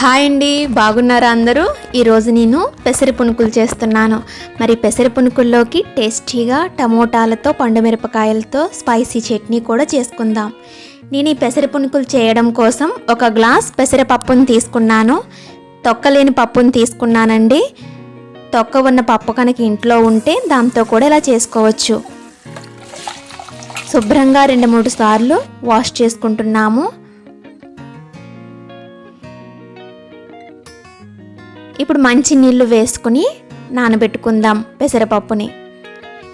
Hi అండి బాగున్నారా అందరూ? ఈరోజు నేను పెసర పునుకులు చేస్తున్నాను. మరి పెసర పునుకుల్లోకి టేస్టీగా టమోటాలతో పండుమిరపకాయలతో స్పైసీ చట్నీ కూడా చేసుకుందాం. నేను ఈ పెసర పునుకులు చేయడం కోసం ఒక గ్లాస్ పెసరపప్పును తీసుకున్నాను. తొక్కలేని పప్పును తీసుకున్నానండి. తొక్క ఉన్న పప్పు కనుక ఇంట్లో ఉంటే దాంతో కూడా ఇలా చేసుకోవచ్చు. శుభ్రంగా రెండు మూడు సార్లు వాష్ చేసుకుంటున్నాము. ఇప్పుడు మంచి నీళ్ళు వేసుకుని నానబెట్టుకుందాం పెసరపప్పుని.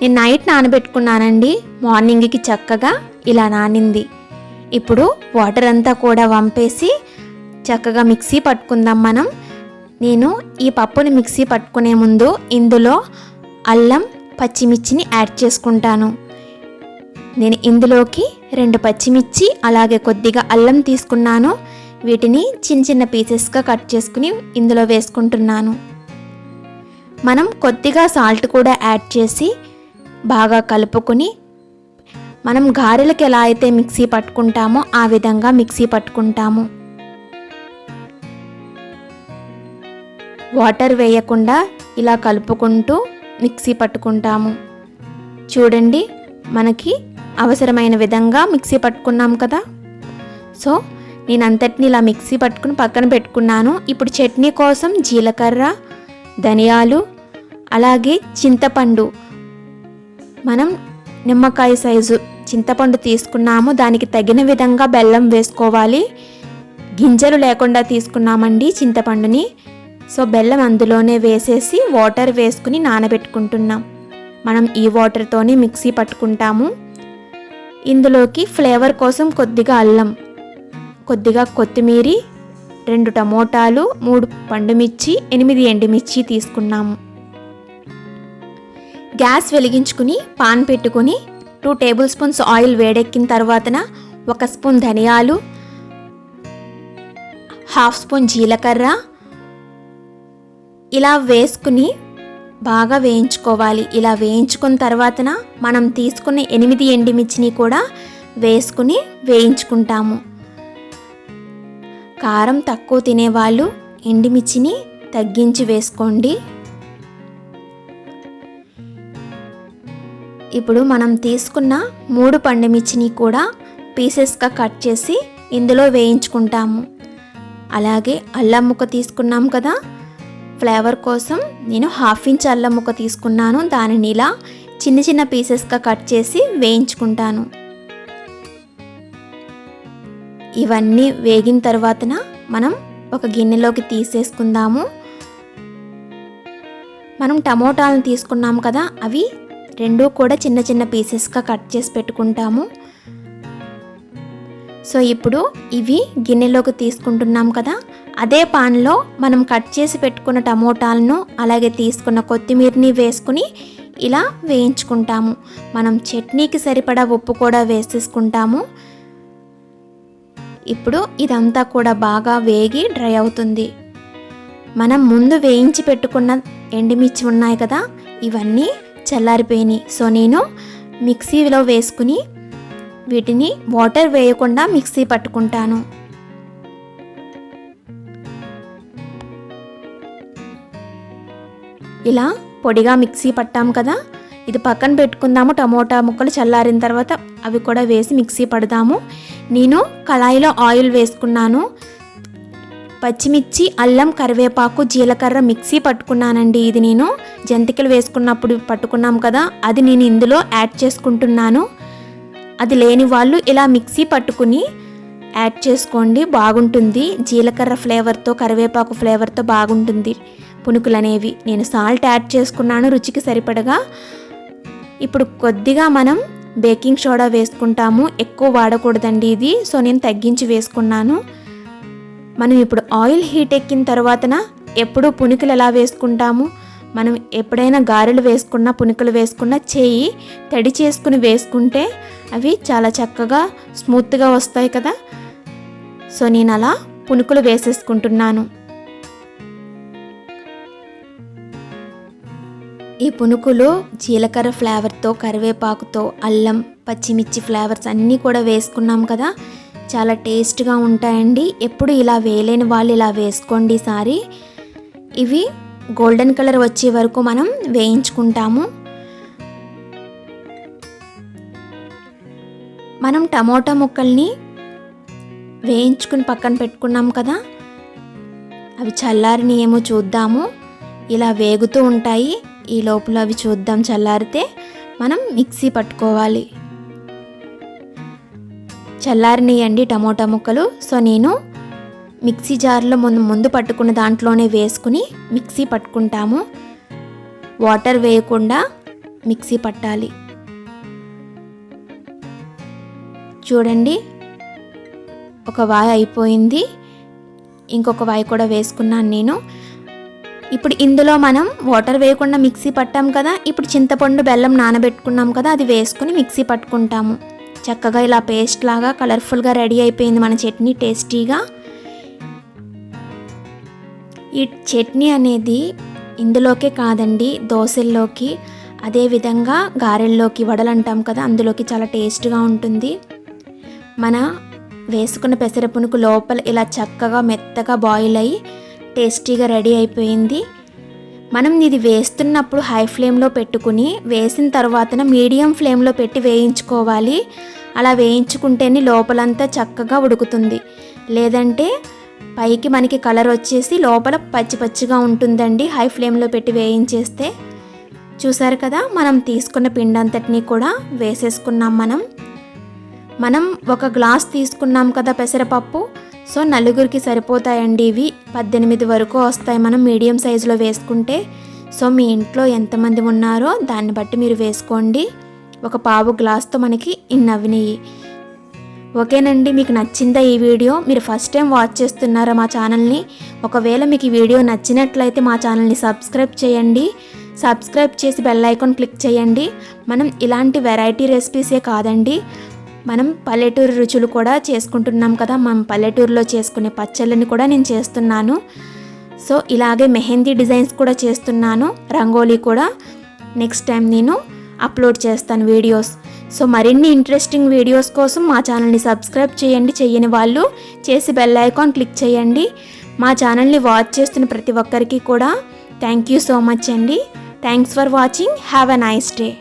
నేను నైట్ నానబెట్టుకున్నానండి మార్నింగ్కి చక్కగా ఇలా నానింది. ఇప్పుడు వాటర్ అంతా కూడా వంపేసి చక్కగా మిక్సీ పట్టుకుందాం మనం. నేను ఈ పప్పుని మిక్సీ పట్టుకునే ముందు ఇందులో అల్లం పచ్చిమిర్చిని యాడ్ చేసుకుంటాను. నేను ఇందులోకి రెండు పచ్చిమిర్చి అలాగే కొద్దిగా అల్లం తీసుకున్నాను. వీటిని చిన్న చిన్న పీసెస్గా కట్ చేసుకుని ఇందులో వేసుకుంటున్నాను. మనం కొద్దిగా సాల్ట్ కూడా యాడ్ చేసి బాగా కలుపుకొని మనం గారెలకు ఎలా అయితే మిక్సీ పట్టుకుంటామో ఆ విధంగా మిక్సీ పట్టుకుంటాము. వాటర్ వేయకుండా ఇలా కలుపుకుంటూ మిక్సీ పట్టుకుంటాము. చూడండి మనకి అవసరమైన విధంగా మిక్సీ పట్టుకున్నాం కదా. సో నేను అంతటిని ఇలా మిక్సీ పట్టుకుని పక్కన పెట్టుకున్నాను. ఇప్పుడు చట్నీ కోసం జీలకర్ర ధనియాలు అలాగే చింతపండు. మనం నిమ్మకాయ సైజు చింతపండు తీసుకున్నాము. దానికి తగిన విధంగా బెల్లం వేసుకోవాలి. గింజలు లేకుండా తీసుకున్నామండి చింతపండుని. సో బెల్లం అందులోనే వేసేసి వాటర్ వేసుకుని నానబెట్టుకుంటున్నాం. మనం ఈ వాటర్తోనే మిక్సీ పట్టుకుంటాము. ఇందులోకి ఫ్లేవర్ కోసం కొద్దిగా అల్లం. కొద్దిగా కొత్తిమీరి రెండు టమోటాలు మూడు పండుమిర్చి ఎనిమిది ఎండుమిర్చి తీసుకున్నాము. గ్యాస్ వెలిగించుకుని పాన్ పెట్టుకుని టూ టేబుల్ స్పూన్స్ ఆయిల్ వేడెక్కిన తర్వాతన ఒక స్పూన్ ధనియాలు హాఫ్ స్పూన్ జీలకర్ర ఇలా వేసుకుని బాగా వేయించుకోవాలి. ఇలా వేయించుకున్న తర్వాతన మనం తీసుకున్న ఎనిమిది ఎండుమిర్చిని కూడా వేసుకుని వేయించుకుంటాము. కారం తక్కువ తినేవాళ్ళు ఎండుమిర్చిని తగ్గించి వేసుకోండి. ఇప్పుడు మనం తీసుకున్న మూడు పండుమిర్చిని కూడా పీసెస్గా కట్ చేసి ఇందులో వేయించుకుంటాము. అలాగే అల్లం ముక్క తీసుకున్నాం కదా ఫ్లేవర్ కోసం నేను హాఫ్ ఇంచ్ అల్లం ముక్క తీసుకున్నాను దానిని ఇలా చిన్న చిన్న పీసెస్గా కట్ చేసి వేయించుకుంటాను. ఇవన్నీ వేగిన తర్వాతన మనం ఒక గిన్నెలోకి తీసేసుకుందాము. మనం టమోటాలను తీసుకున్నాం కదా అవి రెండు కూడా చిన్న చిన్న పీసెస్గా కట్ చేసి పెట్టుకుంటాము. సో ఇప్పుడు ఇవి గిన్నెలోకి తీసుకుంటున్నాం కదా అదే పాన్లో మనం కట్ చేసి పెట్టుకున్న టమోటాలను అలాగే తీసుకున్న కొత్తిమీరని వేసుకుని ఇలా వేయించుకుంటాము. మనం చట్నీకి సరిపడా ఉప్పు కూడా వేసేసుకుంటాము. ఇప్పుడు ఇదంతా కూడా బాగా వేగి డ్రై అవుతుంది. మనం ముందు వేయించి పెట్టుకున్న ఎండుమిర్చి ఉన్నాయి కదా ఇవన్నీ చల్లారిపోయినాయి. సో నేను మిక్సీలో వేసుకుని వీటిని వాటర్ వేయకుండా మిక్సీ పట్టుకుంటాను. ఇలా పొడిగా మిక్సీ పట్టాం కదా ఇది పక్కన పెట్టుకుందాము టమోటా ముక్కలు చల్లారిన తర్వాత అవి కూడా వేసి మిక్సీ పడదాము. నేను కళాయిలో ఆయిల్ వేసుకున్నాను. పచ్చిమిర్చి అల్లం కరివేపాకు జీలకర్ర మిక్సీ పట్టుకున్నానండి. ఇది నేను జంతికలు వేసుకున్నప్పుడు పట్టుకున్నాం కదా అది నేను ఇందులో యాడ్ చేసుకుంటున్నాను. అది లేని వాళ్ళు ఇలా మిక్సీ పట్టుకుని యాడ్ చేసుకోండి బాగుంటుంది. జీలకర్ర ఫ్లేవర్తో కరివేపాకు ఫ్లేవర్తో బాగుంటుంది. పునుకులు అనేవి నేను సాల్ట్ యాడ్ చేసుకున్నాను రుచికి సరిపడగా. ఇప్పుడు కొద్దిగా మనం బేకింగ్ సోడా వేసుకుంటాము. ఎక్కువ వాడకూడదండి ఇది. సో నేను తగ్గించి వేసుకున్నాను. మనం ఇప్పుడు ఆయిల్ హీట్ ఎక్కిన తర్వాతన ఎప్పుడు పునుకులు ఎలా వేసుకుంటాము? మనం ఎప్పుడైనా గారెలు వేసుకున్నా పునుకులు వేసుకున్నా చేయి తడి చేసుకుని వేసుకుంటే అవి చాలా చక్కగా స్మూత్గా వస్తాయి కదా. సో నేను అలా పునుకులు వేసేసుకుంటున్నాను. ఈ పునుకులు జీలకర్ర ఫ్లేవర్తో కరివేపాకుతో అల్లం పచ్చిమిర్చి ఫ్లేవర్స్ అన్నీ కూడా వేసుకున్నాం కదా. చాలా టేస్ట్గా ఉంటాయండి. ఎప్పుడు ఇలా వేయలేని వాళ్ళు ఇలా వేసుకోండి ఈసారి ఇవి గోల్డెన్ కలర్ వచ్చే వరకు మనం వేయించుకుంటాము. మనం టమోటా ముక్కల్ని వేయించుకుని పక్కన పెట్టుకున్నాం కదా. అవి చల్లారిని ఏమో చూద్దాము. ఇలా వేగుతూ ఉంటాయి. ఈ లోపల అవి చూద్దాం చల్లారితే మనం మిక్సీ పట్టుకోవాలి. చల్లారినాయండి టమోటా ముక్కలు. సో నేను మిక్సీ జార్లో ముందు ముందు పట్టుకున్న దాంట్లోనే వేసుకుని మిక్సీ పట్టుకుంటాము. వాటర్ వేయకుండా మిక్సీ పట్టాలి. చూడండి ఒక వాయి అయిపోయింది. ఇంకొక వాయి కూడా వేసుకున్నాను నేను. ఇప్పుడు ఇందులో మనం వాటర్ వేయకుండా మిక్సీ పట్టాం కదా ఇప్పుడు చింతపండు బెల్లం నానబెట్టుకున్నాం కదా అది వేసుకుని మిక్సీ పట్టుకుంటాము. చక్కగా ఇలా పేస్ట్ లాగా కలర్ఫుల్గా రెడీ అయిపోయింది మన చట్నీ టేస్టీగా. ఈ చట్నీ అనేది ఇందులోకే కాదండి దోశల్లోకి అదేవిధంగా గారెల్లోకి వడలు అంటాం కదా అందులోకి చాలా టేస్ట్గా ఉంటుంది. మన వేసుకున్న పెసరపునుకు లోపల ఇలా చక్కగా మెత్తగా బాయిల్ అయ్యి టేస్టీగా రెడీ అయిపోయింది. మనం ఇది వేస్తున్నప్పుడు హై ఫ్లేమ్లో పెట్టుకుని వేసిన తర్వాతన మీడియం ఫ్లేమ్లో పెట్టి వేయించుకోవాలి. అలా వేయించుకుంటేనే లోపలంతా చక్కగా ఉడుకుతుంది. లేదంటే పైకి మనకి కలర్ వచ్చేసి లోపల పచ్చి పచ్చిగా ఉంటుందండి హై ఫ్లేమ్లో పెట్టి వేయించేస్తే. చూసారు కదా మనం తీసుకున్న పిండి అంతటినీ కూడా వేసేసుకున్నాం మనం. మనం ఒక గ్లాస్ తీసుకున్నాం కదా పెసరపప్పు. సో నలుగురికి సరిపోతాయండి ఇవి. పద్దెనిమిది వరకు వస్తాయి మనం మీడియం సైజులో వేసుకుంటే. సో మీ ఇంట్లో ఎంతమంది ఉన్నారో దాన్ని బట్టి మీరు వేసుకోండి. ఒక పావు గ్లాస్తో మనకి ఇన్ని అవినాయి ఓకేనండి మీకు నచ్చిందా ఈ వీడియో? మీరు ఫస్ట్ టైం వాచ్ చేస్తున్నారా మా ఛానల్ని? ఒకవేళ మీకు ఈ వీడియో నచ్చినట్లయితే మా ఛానల్ని సబ్స్క్రైబ్ చేయండి. సబ్స్క్రైబ్ చేసి బెల్ ఐకాన్ క్లిక్ చేయండి. మనం ఇలాంటి వెరైటీ రెసిపీసే కాదండి. మనం పల్లెటూరు రుచులు కూడా చేసుకుంటున్నాం కదా. మనం పల్లెటూరులో చేసుకునే పచ్చళ్ళని కూడా నేను చేస్తున్నాను. సో ఇలాగే మెహందీ డిజైన్స్ కూడా చేస్తున్నాను. రంగోలీ కూడా నెక్స్ట్ టైం నేను అప్లోడ్ చేస్తాను వీడియోస్ సో మరిన్ని ఇంట్రెస్టింగ్ వీడియోస్ కోసం మా ఛానల్ని సబ్స్క్రైబ్ చేయండి. చేయని వాళ్ళు చేసి బెల్ ఐకాన్ క్లిక్ చేయండి. మా ఛానల్ని వాచ్ చేస్తున్న ప్రతి ఒక్కరికి కూడా థ్యాంక్ యూ సో మచ్ అండి. Thanks for watching have a nice day